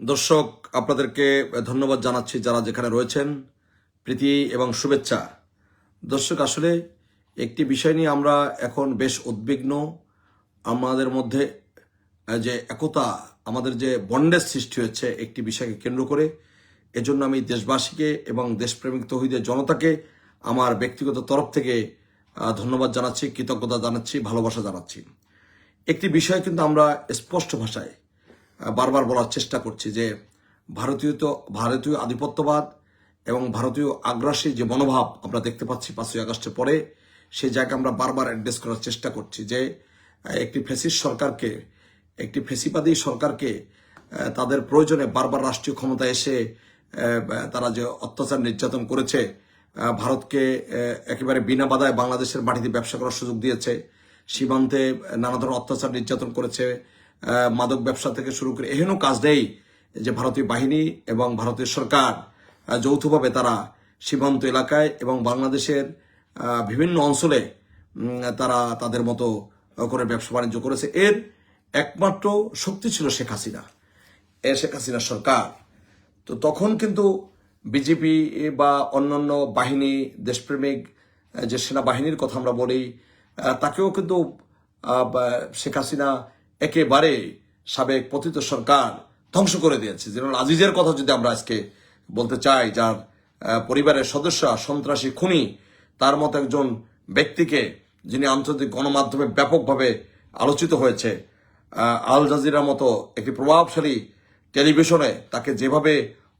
দর্শক, আপনাদেরকে ধন্যবাদ জানাচ্ছি যারা যেখানে রয়েছেন। প্রীতি এবং শুভেচ্ছা। দর্শক, আসলে একটি বিষয় নিয়ে আমরা এখন বেশ উদ্বিগ্ন। আমাদের মধ্যে যে একতা, আমাদের যে বন্ডের সৃষ্টি হচ্ছে একটি বিষয়কে কেন্দ্র করে, এজন্য আমি দেশবাসীকে এবং দেশপ্রেমিক তহিদের জনতাকে, আমার ব্যক্তিগত তরফ থেকে ধন্যবাদ জানাচ্ছি, কৃতজ্ঞতা জানাচ্ছি, ভালোবাসা জানাচ্ছি। একটি বিষয় কিন্তু আমরা স্পষ্ট ভাষায় বারবার বলার চেষ্টা করছি যে ভারতীয় তো ভারতীয় আধিপত্যবাদ এবং ভারতীয় আগ্রাসী যে মনোভাব আমরা দেখতে পাচ্ছি পাঁচই আগস্টের পরে, সেই জায়গায় আমরা বারবার অ্যাড্রেস করার চেষ্টা করছি যে একটি ফেসিস্ট সরকারকে, একটি ফেসিবাদী সরকারকে তাদের প্রয়োজনে বারবার রাষ্ট্রীয় ক্ষমতায় এসে তারা যে অত্যাচার নির্যাতন করেছে ভারতকে একেবারে বিনা বাধায় বাংলাদেশের মাটিতে ব্যবসা করার সুযোগ দিয়েছে, সীমান্তে নানা ধরনের অত্যাচার নির্যাতন করেছে মাদক ব্যবসা থেকে শুরু করে এহেন কাজ নেই যে ভারতীয় বাহিনী এবং ভারতীয় সরকার যৌথভাবে তারা সীমান্ত এলাকায় এবং বাংলাদেশের বিভিন্ন অঞ্চলে তারা তাদের মতো করে ব্যবসা বাণিজ্য করেছে। এর একমাত্র শক্তি ছিল শেখ হাসিনা, এ শেখ হাসিনা সরকার। তো তখন কিন্তু বিজেপি বা অন্যান্য বাহিনী, দেশপ্রেমিক যে সেনাবাহিনীর কথা আমরা বলি তাকেও কিন্তু শেখ হাসিনা একেবারে সাবেক পতিত সরকার ধ্বংস করে দিয়েছে। যেমন আজিজের কথা যদি আমরা আজকে বলতে চাই, যার পরিবারের সদস্য সন্ত্রাসী খুনি, তার মতো একজন ব্যক্তিকে যিনি আন্তর্জাতিক গণমাধ্যমে ব্যাপকভাবে আলোচিত হয়েছে আল জাজিরার মতো একটি প্রভাবশালী টেলিভিশনে তাকে যেভাবে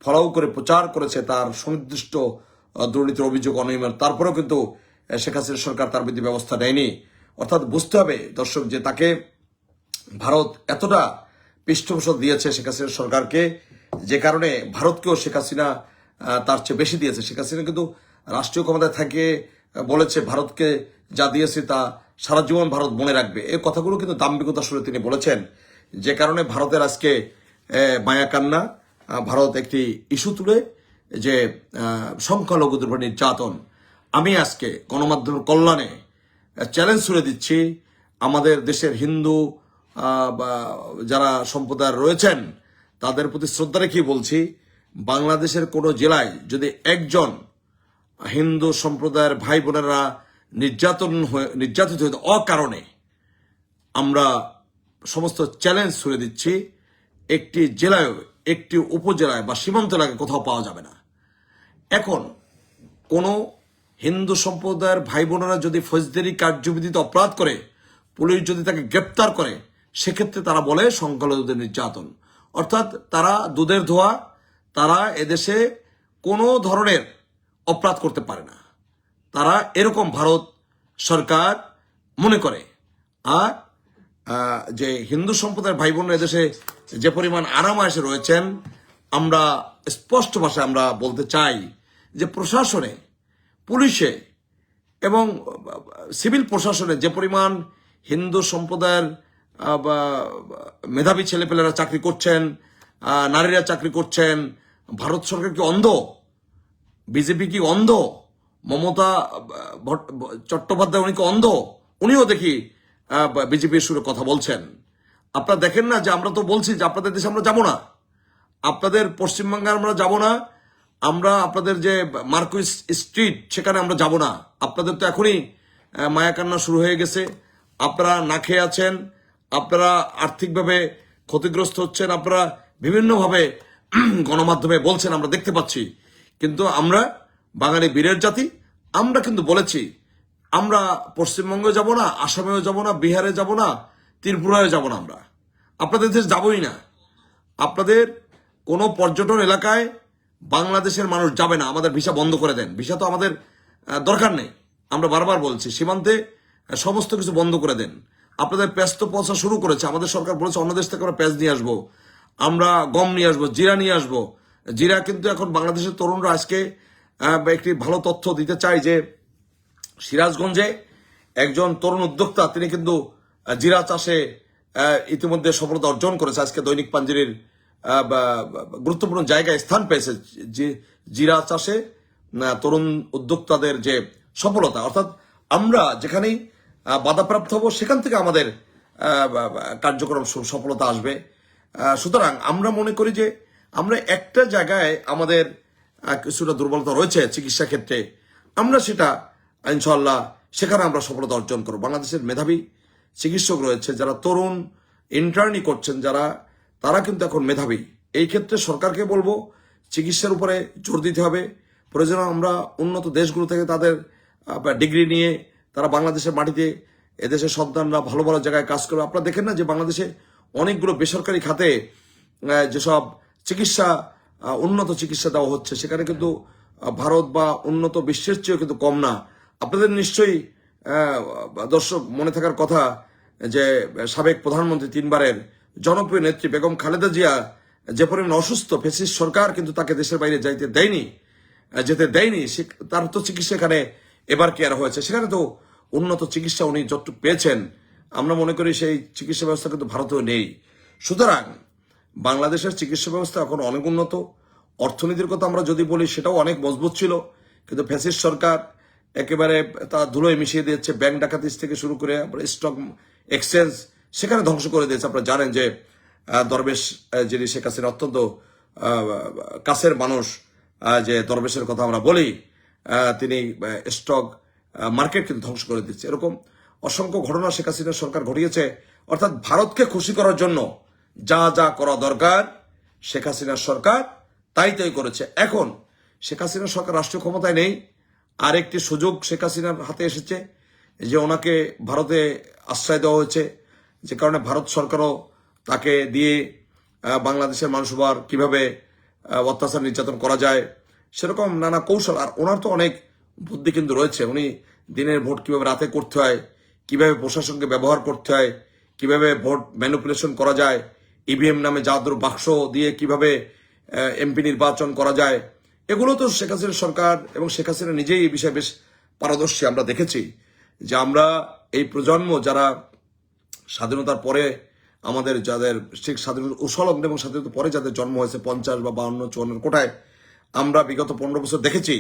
ফলাও করে প্রচার করেছে, তার সুনির্দিষ্ট দুর্নীতির অভিযোগ অনিয়মের, তারপরেও কিন্তু শেখ হাসিনা সরকার তার বিরুদ্ধে ব্যবস্থা নেয়নি। অর্থাৎ বুঝতে হবে দর্শক যে তাকে ভারত এতটা পৃষ্ঠপোষক দিয়েছে শেখ হাসিনা সরকারকে যে কারণে ভারতকেও শেখ হাসিনা তার চেয়ে বেশি দিয়েছে। শেখ হাসিনা কিন্তু রাষ্ট্রীয় ক্ষমতায় থাকে বলেছে ভারতকে যা দিয়েছে তা সারা জীবন ভারত মনে রাখবে। এই কথাগুলো কিন্তু দাম্ভিকতা সুরে তিনি বলেছেন যে কারণে ভারতের আজকে মায়া কান্না ভারত একটি ইস্যু তুলে যে আহ, সংখ্যালঘুদের উপর নির্যাতন। আমি আজকে গণমাধ্যমের কল্যাণে চ্যালেঞ্জ ছুড়ে দিচ্ছি আমাদের দেশের হিন্দু যারা সম্প্রদায় রয়েছেন, তাদের প্রতি শ্রদ্ধা রেখেই বলছি, বাংলাদেশের কোনো জেলায় যদি একজন হিন্দু সম্প্রদায়ের ভাই বোনেরা নির্যাতন হয়ে, নির্যাতিত হয়ে অকারণে আমরা সমস্ত চ্যালেঞ্জ ছুড়ে দিচ্ছি, একটি জেলায়, একটি উপজেলায় বা সীমান্ত এলাকায় কোথাও পাওয়া যাবে না। এখন কোনো হিন্দু সম্প্রদায়ের ভাই বোনেরা যদি ফৌজদারি কার্যবিধিতে অপরাধ করে, পুলিশ যদি তাকে গ্রেপ্তার করে সেক্ষেত্রে তারা বলে সংখ্যালঘুদের নির্যাতন। অর্থাৎ তারা দুধের ধোয়া, তারা এদেশে কোনো ধরনের অপরাধ করতে পারে না। তারা এরকম ভারত সরকার মনে করে। আর যে হিন্দু সম্প্রদায়ের ভাই বোনরা এদেশে যে পরিমাণ আরাম রয়েছেন, আমরা স্পষ্ট ভাষায় আমরা বলতে চাই যে প্রশাসনে, পুলিশে এবং সিভিল প্রশাসনে যে পরিমাণ হিন্দু সম্প্রদায়ের মেধাবী ছেলেপেলেরা চাকরি করছেন নারীরা চাকরি করছেন, ভারত সরকার কি অন্ধ? বিজেপি কি অন্ধ? মমতা চট্টোপাধ্যায় উনি কি অন্ধ? উনিও দেখি বিজেপির সুরে কথা বলছেন। আপনারা দেখেন না যে আমরা তো বলছি যে আপনাদের দেশে আমরা যাব না। আপনাদের পশ্চিমবঙ্গে আমরা যাব না। আমরা আপনাদের যে মার্কুইস স্ট্রিট, সেখানে আমরা যাব না। আপনাদের তো এখনই মায়াকান্না শুরু হয়ে গেছে। আপনারা না খেয়ে আছেন আপনারা আর্থিকভাবে ক্ষতিগ্রস্ত হচ্ছেন, আপনারা বিভিন্নভাবে গণমাধ্যমে বলছেন, আমরা দেখতে পাচ্ছি। কিন্তু আমরা বাঙালি বীরের জাতি, আমরা কিন্তু বলেছি, আমরা পশ্চিমবঙ্গে যাব না, আসামেও যাব না, বিহারে যাব না, ত্রিপুরায় যাব না আমরা। আপনাদের দেশ যাবই না। আপনাদের কোনো পর্যটন এলাকায় বাংলাদেশের মানুষ যাবে না, আমাদের ভিসা বন্ধ করে দেন। ভিসা তো আমাদের দরকার নেই। আমরা বারবার বলছি, সীমান্তে সমস্ত কিছু বন্ধ করে দেন। আপনাদের পেঁয়াজ তো পৌঁছা শুরু করেছে, আমাদের সরকার বলেছে অন্য দেশ থেকে আমরা পেঁয়াজ নিয়ে আসব, আমরা গম নিয়ে আসব, জিরা নিয়ে আসব। জিরা কিন্তু এখন বাংলাদেশের তরুণরা আজকে একটি ভালো তথ্য দিতে চাই যে, সিরাজগঞ্জে একজন তরুণ উদ্যোক্তা, তিনি কিন্তু জিরা চাষে ইতিমধ্যে সফলতা অর্জন করেছে। আজকে দৈনিক পাঞ্জিরির গুরুত্বপূর্ণ জায়গায় স্থান পেয়েছে যে জিরা চাষে তরুণ উদ্যোক্তাদের যে সফলতা। অর্থাৎ আমরা যেখানেই বাধাপ্রাপ্ত হব, সেখান থেকে আমাদের কার্যক্রম সফলতা আসবে। সুতরাং আমরা মনে করি যে আমরা একটা জায়গায় আমাদের কিছুটা দুর্বলতা রয়েছে চিকিৎসা ক্ষেত্রে, আমরা সেটা ইনশাল্লাহ সেখানে আমরা সফলতা অর্জন করব। বাংলাদেশের মেধাবী চিকিৎসক রয়েছে, যারা তরুণ ইন্টার্নি করছেন যারা, তারা কিন্তু এখন মেধাবী। এই ক্ষেত্রে সরকারকে বলব, চিকিৎসার উপরে জোর দিতে হবে। প্রয়োজন আমরা উন্নত দেশগুলো থেকে তাদের ডিগ্রি নিয়ে তারা বাংলাদেশের মাটিতে এদেশের সন্তানরা ভালো ভালো জায়গায় কাজ করবে। আপনারা দেখেন না যে বাংলাদেশে অনেকগুলো বেসরকারি খাতে যেসব চিকিৎসা উন্নত চিকিৎসা দেওয়া হচ্ছে, সেখানে কিন্তু ভারত বা উন্নত বিশ্বের চেয়েও কিন্তু কম না। আপনাদের নিশ্চয়ই দর্শক মনে থাকার কথা যে, সাবেক প্রধানমন্ত্রী তিনবারের জনপ্রিয় নেত্রী বেগম খালেদা জিয়া যে পরিমাণ অসুস্থ ফেসিস সরকার কিন্তু তাকে দেশের বাইরে যাইতে দেয়নি, যেতে দেয়নি তার তো চিকিৎসা এখানে এবার কেয়ার হয়েছে? সেখানে তো উন্নত চিকিৎসা উনি যতটুকু পেয়েছেন, আমরা মনে করি সেই চিকিৎসা ব্যবস্থা কিন্তু ভারতেও নেই। সুতরাং বাংলাদেশের চিকিৎসা ব্যবস্থা এখন অনেক উন্নত। অর্থনীতির কথা আমরা যদি বলি, সেটাও অনেক মজবুত ছিল। কিন্তু ফ্যাসিস্ট সরকার একেবারে তা ধুলোয় মিশিয়ে দিয়েছে, ব্যাংক ডাকাতিস থেকে শুরু করে স্টক এক্সচেঞ্জ সেখানে ধ্বংস করে দিয়েছে। আপনারা জানেন যে দরবেশ যিনি শেখ হাসিনা অত্যন্ত কাছের মানুষ যে দরবেশের কথা আমরা বলি তিনি স্টক মার্কেট কিন্তু ধ্বংস করে দিচ্ছে। এরকম অসংখ্য ঘটনা শেখ হাসিনা সরকার ঘটিয়েছে। অর্থাৎ ভারতকে খুশি করার জন্য যা যা করা দরকার শেখ হাসিনার সরকার তাই তাই করেছে। এখন শেখ হাসিনার সরকার রাষ্ট্রীয় ক্ষমতায় নেই। আরেকটি সুযোগ শেখ হাসিনার হাতে এসেছে যে ওনাকে ভারতে আশ্রয় দেওয়া হয়েছে। যে কারণে ভারত সরকারও তাকে দিয়ে বাংলাদেশের মানুষ আবার কীভাবে অত্যাচার নির্যাতন করা যায়, সেরকম নানা কৌশল। আর ওনার তো অনেক বুদ্ধি কিন্তু রয়েছে। উনি দিনের ভোট কীভাবে রাতে করতে হয়, কীভাবে প্রশাসনকে ব্যবহার করতে হয়, কীভাবে ভোট ম্যানুপুলেশন করা যায় ইভিএম নামে জাদুর বাক্স দিয়ে কীভাবে এমপি নির্বাচন করা যায়, এগুলো তো শেখ হাসিনা সরকার এবং শেখ হাসিনা নিজেই এই বিষয়ে বেশ পারদর্শী আমরা দেখেছি যে আমরা এই প্রজন্ম যারা স্বাধীনতার পরে আমাদের যাদের ঠিক স্বাধীনতা উসলগ্ন এবং স্বাধীনতার পরে যাদের জন্ম হয়েছে পঞ্চাশ বা বাউন্ন, চুয়ান্ন কোটায়, আমরা বিগত পনেরো বছর দেখেছি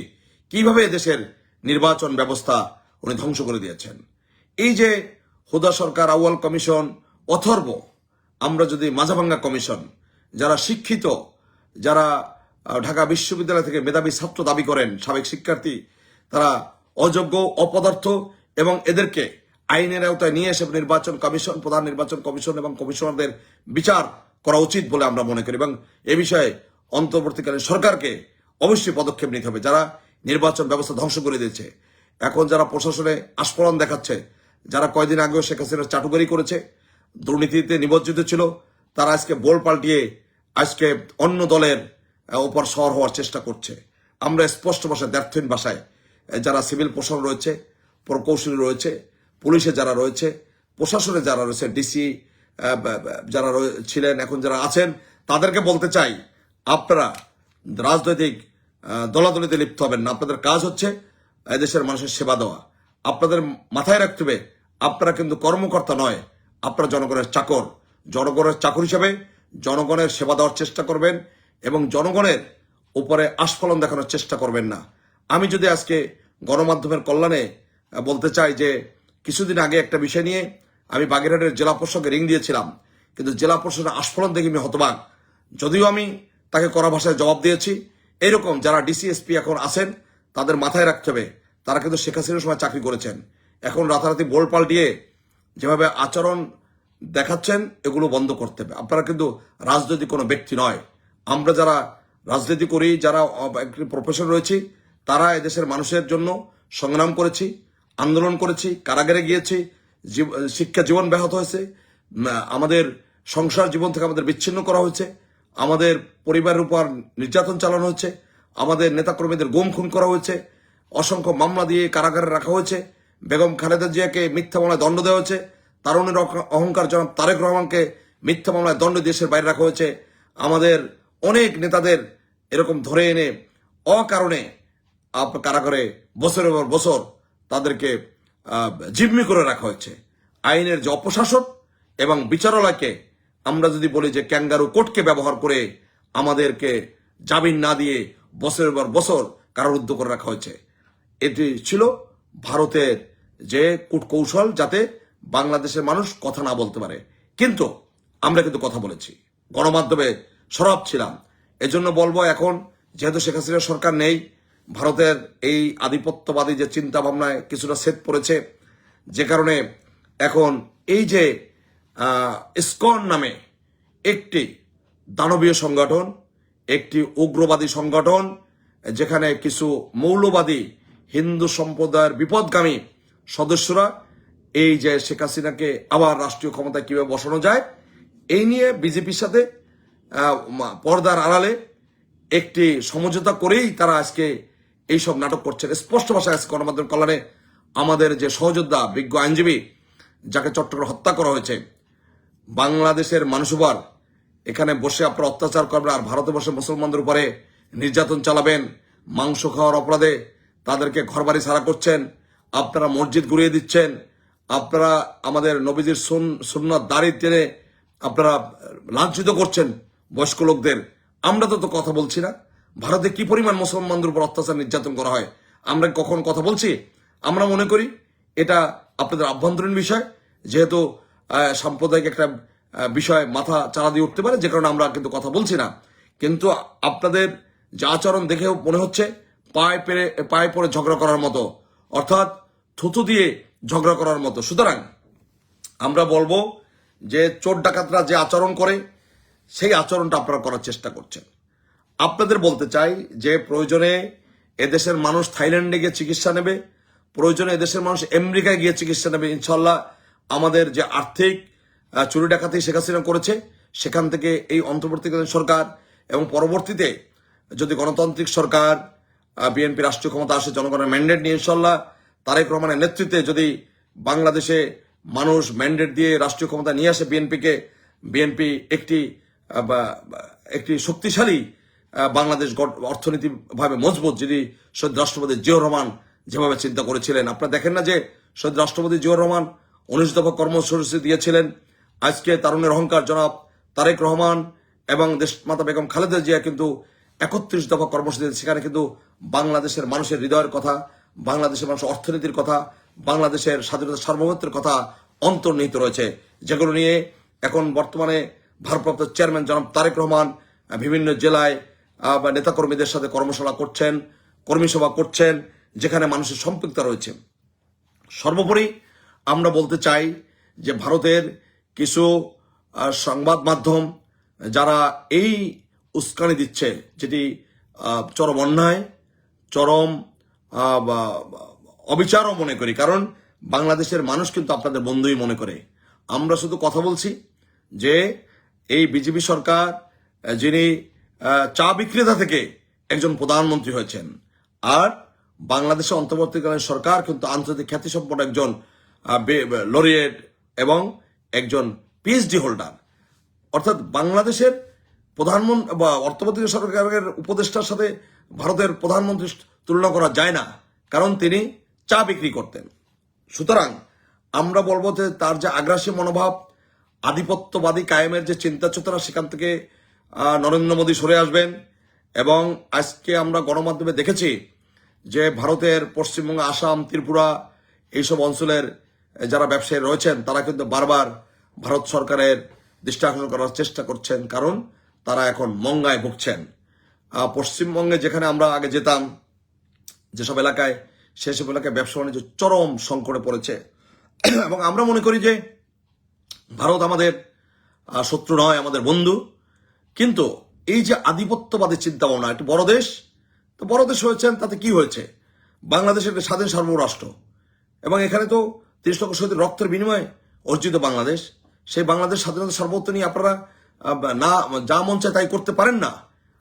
কীভাবে দেশের নির্বাচন ব্যবস্থা উনি ধ্বংস করে দিয়েছেন? এই যে হুদা সরকার, আউয়াল কমিশন, অথর্ব, আমরা যদি মাঝাভাঙ্গা কমিশন, যারা শিক্ষিত, যারা ঢাকা বিশ্ববিদ্যালয় থেকে মেধাবী ছাত্র দাবি করেন, সাবেক শিক্ষার্থী, তারা অযোগ্য, অপদার্থ এবং এদেরকে আইনের আওতায় নিয়ে এসে নির্বাচন কমিশন, প্রধান নির্বাচন কমিশন এবং কমিশনারদের বিচার করা উচিত বলে আমরা মনে করি এবং এ বিষয়ে অন্তর্বর্তীকালীন সরকারকে অবশ্যই পদক্ষেপ নিতে হবে। যারা নির্বাচন ব্যবস্থা ধ্বংস করে দিয়েছে। এখন যারা প্রশাসনে আস্ফলন দেখাচ্ছে, যারা কয়দিন আগেও শেখ হাসিনার চাটুকারি করেছে, দুর্নীতিতে নিমজ্জিত ছিল, তারা আজকে বোল পাল্টিয়ে আজকে অন্য দলের উপর সর হওয়ার চেষ্টা করছে। আমরা স্পষ্ট ভাষায়, দ্ব্যর্থহীন ভাষায় যারা সিভিল প্রশাসন রয়েছে, প্রকৌশলী রয়েছে, পুলিশে যারা রয়েছে, প্রশাসনে যারা রয়েছে, ডিসি যারা ছিলেন, এখন যারা আছেন, তাদেরকে বলতে চাই, আপনারা রাজনৈতিক দলাদলিতে লিপ্ত হবেন না। আপনাদের কাজ হচ্ছে এদেশের মানুষের সেবা দেওয়া। আপনাদের মাথায় রাখতে হবে, আপনারা কিন্তু কর্মকর্তা নয়, আপনারা জনগণের চাকর। জনগণের চাকর হিসেবে জনগণের সেবা দেওয়ার চেষ্টা করবেন এবং জনগণের উপরে আস্ফলন দেখানোর চেষ্টা করবেন না। আমি যদি আজকে গণমাধ্যমের কল্যাণে বলতে চাই যে কিছুদিন আগে একটা বিষয় নিয়ে আমি বাগেরহাটের জেলা প্রশাসকে রিং দিয়েছিলাম, কিন্তু জেলা প্রশাসনের আস্ফলন দেখে আমি হতবাক। যদিও আমি তাকে কড়া ভাষায় জবাব দিয়েছি এরকম যারা ডিসিএসপি এখন আছেন, তাদের মাথায় রাখতে হবে, তারা কিন্তু শেখ হাসিনার সময় চাকরি করেছেন। এখন রাতারাতি বোল পাল্টিয়ে যেভাবে আচরণ দেখাচ্ছেন, এগুলো বন্ধ করতে হবে। আপনারা কিন্তু রাজনৈতিক কোনো ব্যক্তি নয়। আমরা যারা রাজনীতি করি, যারা একটি প্রফেশন রয়েছি, তারা এদেশের মানুষের জন্য সংগ্রাম করেছি, আন্দোলন করেছি, কারাগারে গিয়েছি শিক্ষা জীবন ব্যাহত হয়েছে আমাদের সংসার জীবন থেকে আমাদের বিচ্ছিন্ন করা হয়েছে। আমাদের পরিবারের উপর নির্যাতন চালানো হচ্ছে আমাদের নেতাকর্মীদের গুম খুন করা হয়েছে, অসংখ্য মামলা দিয়ে কারাগারে রাখা হয়েছে, বেগম খালেদা জিয়াকে মিথ্যা মামলায় দণ্ড দেওয়া হয়েছে তারুণের অহ- অহংকার জনাব তারেক রহমানকে মিথ্যা মামলায় দণ্ড দেশের বাইরে রাখা হয়েছে। আমাদের অনেক নেতাদের এরকম ধরে এনে অকারণে আপ- কারাগারে বছরের পর বছর তাদেরকে জিম্মি করে রাখা হয়েছে। আইনের যে অপশাসন এবং বিচারালয়কে আমরা যদি বলি যে ক্যাঙ্গারু কোর্টকে ব্যবহার করে আমাদেরকে জামিন না দিয়ে বছরের পর বছর কারারুদ্ধ করে রাখা হয়েছে। এটি ছিল ভারতের যে কূটকৌশল যাতে বাংলাদেশের মানুষ কথা না বলতে পারে। কিন্তু আমরা কিন্তু কথা বলেছি। গণমাধ্যমে সরব ছিলাম। এজন্য বলব এখন, যেহেতু শেখ হাসিনার সরকার নেই, ভারতের এই আধিপত্যবাদী যে চিন্তা ভাবনায় কিছুটা সেট পড়েছে, যে কারণে এখন এই যে আহ, ইসকন নামে একটি দানবীয় সংগঠন একটি উগ্রবাদী সংগঠন যেখানে কিছু মৌলবাদী হিন্দু সম্প্রদায়ের বিপদগামী সদস্যরা এই যে শেখ হাসিনাকে আবার রাষ্ট্রীয় ক্ষমতায় কীভাবে বসানো যায় এই নিয়ে বিজেপির সাথে পর্দার আড়ালে একটি সমঝোতা করেই তারা আজকে এইসব নাটক করছেন। স্পষ্ট ভাষায় আজকে গণমাধ্যম কল্যাণে আমাদের যে সহযোদ্ধা বিজ্ঞ আইনজীবী যাকে চট্টগ্রামে হত্যা করা হয়েছে বাংলাদেশের মানুষ উপর এখানে বসে আপনারা অত্যাচার করবেন আর ভারতে বসে মুসলমানদের উপরে নির্যাতন চালাবেন, মাংস খাওয়ার অপরাধে তাদেরকে ঘরবাড়ি ছাড়া করছেন, আপনারা মসজিদ ঘুরিয়ে দিচ্ছেন, আপনারা আমাদের নবীজির সুন্নত দাড়ি টেনে আপনারা লাঞ্ছিত করছেন বয়স্ক লোকদের। আমরা তো তো কথা বলছি না। ভারতে কি পরিমাণ মুসলমানদের উপর অত্যাচার, নির্যাতন করা হয়? আমরা কখন কথা বলছি? আমরা মনে করি এটা আপনাদের আভ্যন্তরীণ বিষয়। যেহেতু সাম্প্রদায়িক একটা বিষয় মাথা চালা দিয়ে উঠতে পারে, যে কারণে আমরা কিন্তু কথা বলছি না। কিন্তু আপনাদের যে আচরণ দেখেও মনে হচ্ছে পায়ে পেরে, পায়ে পরে ঝগড়া করার মতো, অর্থাৎ থুতু দিয়ে ঝগড়া করার মতো। সুতরাং আমরা বলব যে চোর ডাকাতরা যে আচরণ করে, সেই আচরণটা আপনারা করার চেষ্টা করছেন। আপনাদের বলতে চাই যে প্রয়োজনে এদেশের মানুষ থাইল্যান্ডে গিয়ে চিকিৎসা নেবে, প্রয়োজনে এদেশের মানুষ আমেরিকায় গিয়ে চিকিৎসা নেবে ইনশাল্লাহ আমাদের যে আর্থিক চুরি ডাকাতি শেখ হাসিনা করেছে, সেখান থেকে এই অন্তর্বর্তীকালীন সরকার এবং পরবর্তীতে যদি গণতান্ত্রিক সরকার বিএনপি রাষ্ট্রীয় ক্ষমতা আসে, জনগণের ম্যান্ডেট নিয়ে ইনশাল্লাহ তারেক রহমানের নেতৃত্বে যদি বাংলাদেশে মানুষ ম্যান্ডেট দিয়ে রাষ্ট্রীয় ক্ষমতা নিয়ে আসে বিএনপিকে, বিএনপি একটি একটি শক্তিশালী বাংলাদেশ অর্থনীতিভাবে মজবুত যদি শহীদ রাষ্ট্রপতি জিয়র রহমান যেভাবে চিন্তা করেছিলেন। আপনারা দেখেন না যে শহীদ রাষ্ট্রপতি জিয়র রহমান উনিশ দফা কর্মসূচি দিয়েছিলেন। আজকে তারুণের অহংকার জনাব তারেক রহমান এবং দেশমাতা বেগম খালেদা জিয়া কিন্তু একত্রিশ দফা কর্মসূচি সেখানে কিন্তু বাংলাদেশের মানুষের হৃদয়ের কথা, বাংলাদেশের মানুষের অর্থনীতির কথা, বাংলাদেশের স্বাধীনতা সার্বভৌমত্বের কথা অন্তর্নিহিত রয়েছে। যেগুলো নিয়ে এখন বর্তমানে ভারপ্রাপ্ত চেয়ারম্যান জনাব তারেক রহমান বিভিন্ন জেলায় বা নেতাকর্মীদের সাথে কর্মশালা করছেন কর্মী সভা করছেন, যেখানে মানুষের সম্পৃক্ততা রয়েছে। সর্বোপরি আমরা বলতে চাই যে ভারতের কিছু সংবাদ মাধ্যম যারা এই উস্কানি দিচ্ছে, যেটি চরম অন্যায়, চরম অবিচারও মনে করি, কারণ বাংলাদেশের মানুষ কিন্তু আপনাদের বন্ধুই মনে করে। আমরা শুধু কথা বলছি যে এই বিজেপি সরকার যিনি চা বিক্রেতা থেকে একজন প্রধানমন্ত্রী হয়েছেন, আর বাংলাদেশের অন্তর্বর্তীকালীন সরকার কিন্তু আন্তর্জাতিক খ্যাতিসম্পন্ন একজন লরিয়েট এবং একজন পিএইচডি হোল্ডার অর্থাৎ বাংলাদেশের প্রধানমন্ত্রী বা অর্থমন্ত্রী সরকারের উপদেষ্টার সাথে ভারতের প্রধানমন্ত্রী তুলনা করা যায় না, কারণ তিনি চা বিক্রি করতেন। সুতরাং আমরা বলব যে তার যে আগ্রাসী মনোভাব, আধিপত্যবাদী কায়েমের যে চিন্তা চেতনা সেখান থেকে নরেন্দ্র মোদী সরে আসবেন এবং আজকে আমরা গণমাধ্যমে দেখেছি যে ভারতের পশ্চিমবঙ্গ, আসাম, ত্রিপুরা এইসব অঞ্চলের যারা ব্যবসায়ী রয়েছেন, তারা কিন্তু বারবার ভারত সরকারের দৃষ্টি আকর্ষণ করার চেষ্টা করছেন, কারণ তারা এখন মঙ্গায় ভুগছেন। পশ্চিমবঙ্গে যেখানে আমরা আগে যেতাম, যেসব এলাকায় সেসব এলাকায় ব্যবসা বাণিজ্য চরম সংকটে পড়েছে। এবং আমরা মনে করি যে ভারত আমাদের শত্রু নয়, আমাদের বন্ধু। কিন্তু এই যে আধিপত্যবাদী চিন্তা ভাবনা একটি বড় দেশ, তো বড় দেশ হয়েছেন, তাতে কি হয়েছে? বাংলাদেশ একটা স্বাধীন সার্বরাষ্ট্র। এবং এখানে তো তিরিশ লক্ষ শহীদের রক্তের বিনিময়ে অর্জিত বাংলাদেশ। সেই বাংলাদেশ স্বাধীনতা সার্বত্র নিয়ে আপনারা না, যা মন চায় তাই করতে পারেন না।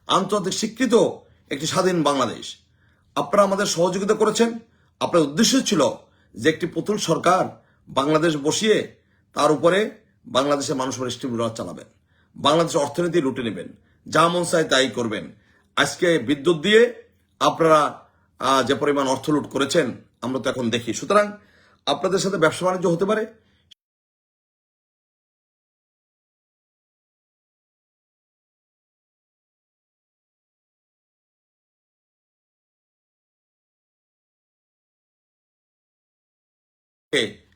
আন্তর্জাতিক স্বীকৃত একটি স্বাধীন বাংলাদেশ। আপনারা আমাদের সহযোগিতা করেছেন। আপনার উদ্দেশ্য ছিল যে একটি পুতুল সরকার বাংলাদেশ বসিয়ে তার উপরে বাংলাদেশের মানুষ স্টিমুলার চালাবেন। বাংলাদেশের অর্থনীতি লুটে নেবেন। যা মন চায় তাই করবেন। আজকে বিদ্যুৎ দিয়ে আপনারা যে পরিমাণ অর্থ লুট করেছেন, আমরা তো এখন দেখি। সুতরাং আপনাদের সাথে ব্যবসা বাণিজ্য হতে পারে?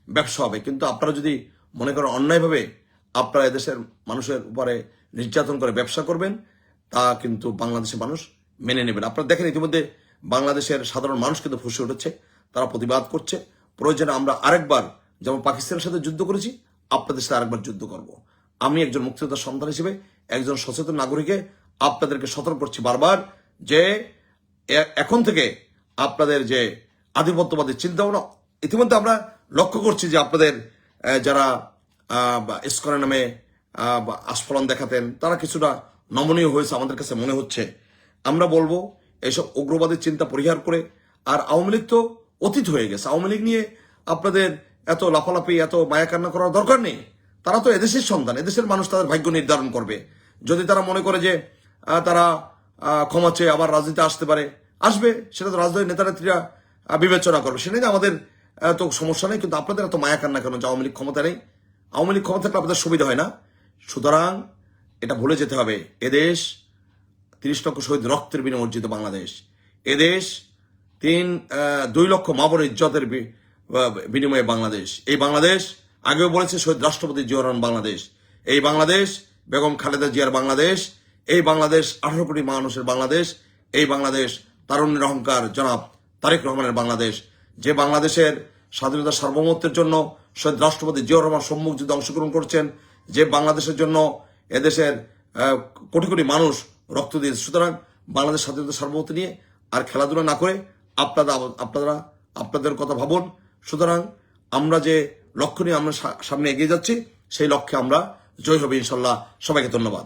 ব্যবসা হবে। কিন্তু আপনারা যদি মনে করেন অন্যায়ভাবে আপনারা এদেশের মানুষের উপরে নির্যাতন করে ব্যবসা করবেন, তা কিন্তু বাংলাদেশের মানুষ মেনে নেবেন আপনারা দেখেন ইতিমধ্যে বাংলাদেশের সাধারণ মানুষ কিন্তু ফুসে উঠেছে, তারা প্রতিবাদ করছে। প্রয়োজনে আমরা আরেকবার যেমন পাকিস্তানের সাথে যুদ্ধ করেছি, আপনাদের সাথে আরেকবার যুদ্ধ করব। আমি একজন মুক্তিযোদ্ধার সন্তান হিসেবে, একজন সচেতন নাগরিকে আপনাদেরকে সতর্ক করছি বারবার যে এখন থেকে আপনাদের যে আধিপত্যবাদী চিন্তা ভাবনা ইতিমধ্যে আমরা লক্ষ্য করছি যে আপনাদের যারা ইস্কনের নামে আস্ফলন দেখাতেন, তারা কিছুটা নমনীয় হয়েছে আমাদের কাছে মনে হচ্ছে। আমরা বলব এইসব উগ্রবাদী চিন্তা পরিহার করে, আর আওয়ামী লীগ তো অতীত হয়ে গেছে। আওয়ামী লীগ নিয়ে আপনাদের এত লাফালাফি, এত মায়া কান্না করার দরকার নেই। তারা তো এদেশের সন্তান, এদেশের মানুষ তাদের ভাগ্য নির্ধারণ করবে। যদি তারা মনে করে যে তারা ক্ষমা চেয়ে আবার রাজনীতি আসতে পারে, আসবে। সেটা তো রাজনৈতিক নেতা নেত্রীরা বিবেচনা করবে। সেটা নিয়ে আমাদের তো সমস্যা নেই, কিন্তু আপনাদের এত মায়া কান্না কেন যে আওয়ামী লীগ ক্ষমতা নেই? আওয়ামী লীগ ক্ষমতা থাকলে আপনাদের সুবিধা হয় না। সুতরাং এটা ভুলে যেতে হবে। এদেশ তিরিশ লক্ষ শহীদ রক্তের বিনিময়ে অর্জিত বাংলাদেশ। এদেশ তিন দুই লক্ষ মাবর ইজ্জতের বিনিময়ে বাংলাদেশ। এই বাংলাদেশ, আগেও বলেছে শহীদ রাষ্ট্রপতি জিয়া রহমান বাংলাদেশ। এই বাংলাদেশ, বেগম খালেদা জিয়ার বাংলাদেশ। এই বাংলাদেশ, আঠারো কোটি মানুষের বাংলাদেশ। এই বাংলাদেশ, তারুণ্যের অহংকার, জনাব তারেক রহমানের বাংলাদেশ। যে বাংলাদেশের স্বাধীনতা সার্বভৌমত্বের জন্য শহীদ রাষ্ট্রপতি জিয়া রহমান সম্মুখ যুদ্ধে অংশগ্রহণ করছেন, যে বাংলাদেশের জন্য এদেশের কোটি কোটি মানুষ রক্ত দিয়েছে। সুতরাং বাংলাদেশ স্বাধীনতা সার্বভৌমত্ব নিয়ে আর খেলাধুলা না করে আপনারা আপনারা, আপনাদের কথা ভাবুন। সুতরাং আমরা যে লক্ষ্য নিয়ে আমরা সামনে এগিয়ে যাচ্ছি, সেই লক্ষ্যে আমরা জয় হবে ইনশাল্লাহ। সবাইকে ধন্যবাদ।